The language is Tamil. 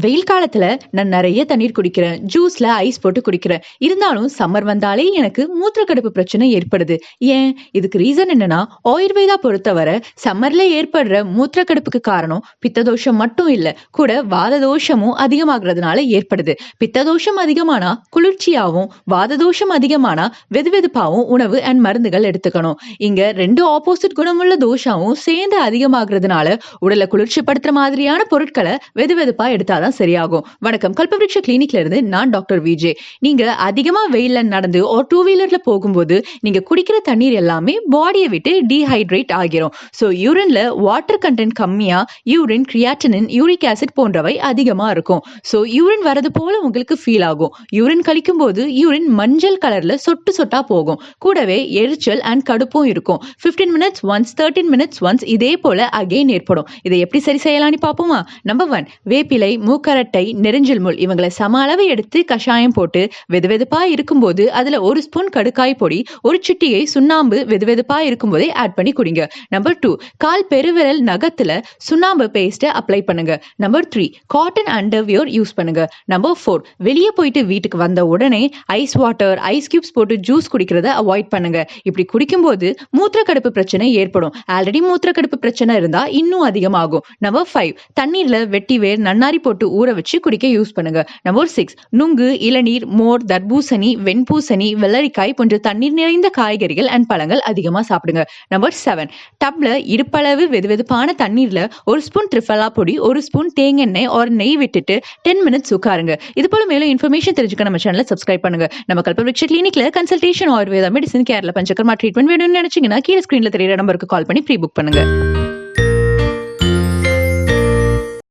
வெயில் காலத்துல நான் நிறைய தண்ணீர் குடிக்கிறேன். ஜூஸ்ல ஐஸ் போட்டு குடிக்கிறேன். இருந்தாலும் சம்மர் வந்தாலே எனக்கு மூத்திரக்கடுப்பு பிரச்சனை ஏற்படுது. ஏன்? இதுக்கு ரீசன் என்னன்னா ஆயுர்வேதா பொறுத்தவரை சம்மர்ல ஏற்படுற மூத்திரக்கடுப்புக்கு காரணம் பித்ததோஷம் மட்டும் இல்ல கூட வாத தோஷமும் அதிகமாகிறதுனால ஏற்படுது. பித்ததோஷம் அதிகமானா குளிர்ச்சியாவும் வாத தோஷம் அதிகமானா வெதுவெதுப்பாவும் உணவு அண்ட் மருந்துகள் எடுத்துக்கணும். இங்க ரெண்டு ஆப்போசிட் குணமுள்ள தோஷாவும் சேர்ந்து அதிகமாகிறதுனால உடலை குளிர்ச்சிப்படுத்துற மாதிரியான பொருட்களை வெதுவெதுப்பா எடுத்தாதான் சரியாகும். வணக்கம். கல்பவருஷ கிளினிக்ல இருந்து நான் டாக்டர் விஜய் நீங்க அதிகமா வெயில்ல நடந்து ஒரு டூ வீலர்ல போகும்போது நீங்க குடிக்கிற தண்ணீர் எல்லாமே பாடியை விட்டு டீஹைட்ரேட் ஆகிரும். ஸோ யூரின்ல வாட்டர் கண்டென்ட் கம்மியா யூரின் கிரியாட்டினின் யூரிக் ஆசிட் போன்றவை அதிகமா இருக்கும். ஸோ யூரின் வரது போல உங்களுக்கு ஃபீல் ஆகும். யூரின் கழிக்கும் போது யூரின் மஞ்சள் கலர்ல சொட்டு சொட்டா போகும். கூடவே எரிச்சல் அண்ட் கடுப்பும் இருக்கும். 15 minutes once thirteen minutes once இதே போல அகைன் ஏற்படும். இதை எப்படி சரி செய்யலாம்னு பார்ப்போமா? நம்பர் ஒன் வேப்பிலை மூக்கரட்டை நெருஞ்சில் முள் இவங்களை சம அளவு எடுத்து கஷாயம் போட்டு வெதுவெதுப்பா இருக்கும்போது அதுல ஒரு ஸ்பூன் கடுக்காய் பொடி ஒரு சிட்டியை சுண்ணாம்பு வெதுவெதுப்பா இருக்கும்போதே ஆட் பண்ணி குடிங்க. நம்பர் டூ கால் பெருவிரல் நகத்துல சுண்ணாம்பு பேஸ்ட்டை அப்ளை பண்ணுங்க. Number three cotton underwear use பண்ணுங்க. நம்பர் ஃபோர் வெளியே போயிட்டு வீட்டுக்கு வந்த உடனே ஐஸ் வாட்டர் ஐஸ் கியூப்ஸ் போட்டு ஜூஸ் குடிக்கிறத அவாய்ட் பண்ணுங்க. இப்படி குடிக்கும்போது மூத்திரக்கடுப்பு பிரச்சனை ஏற்படும். ஆல்ரெடி மூத்திரக்கடுப்பு பிரச்சனை இருந்தா இன்னும் அதிகமாகும். நம்பர் ஃபைவ் தண்ணீர்ல வெட்டி வேர் நன்னாரி போட்டு ஊற வச்சு குடிக்க யூஸ் பண்ணுங்க. நம்பர் சிக்ஸ் நுங்கு இளநீர் மோர் தர்பூசணி வெண்பூசணி வெள்ளரிக்காய் போன்ற தண்ணீர் நிறைந்த காய்கறிகள் அண்ட் பழங்கள் அதிகமா சாப்பிடுங்க. நம்பர் செவன் டப்ல இடுப்பளவு வெதுவெதுப்பான தண்ணீர்ல ஒரு ஸ்பூன் த்ரிஃபலா பொடி ஒரு ஸ்பூன் தேங்கெண்ணெய் ஒரு நெய் விட்டுட்டு டென் மினிட்ஸ் உட்காருங்க. இது போல மேலும் இன்ஃபர்மேஷன் தெரிஞ்சுக்க நம்ம சேனலை சப்ஸ்கிரைப் பண்ணுங்க. நம்ம Kalpavruksha கிளினிக்ல consultation Ayurveda medicine Kerala Panchakarma treatment வேணும்னு நினைச்சீங்கன்னா கீழே ஸ்கிரீன்ல தெரியற நம்பருக்கு கால் பண்ணி ப்ரீ புக் பண்ணுங்க.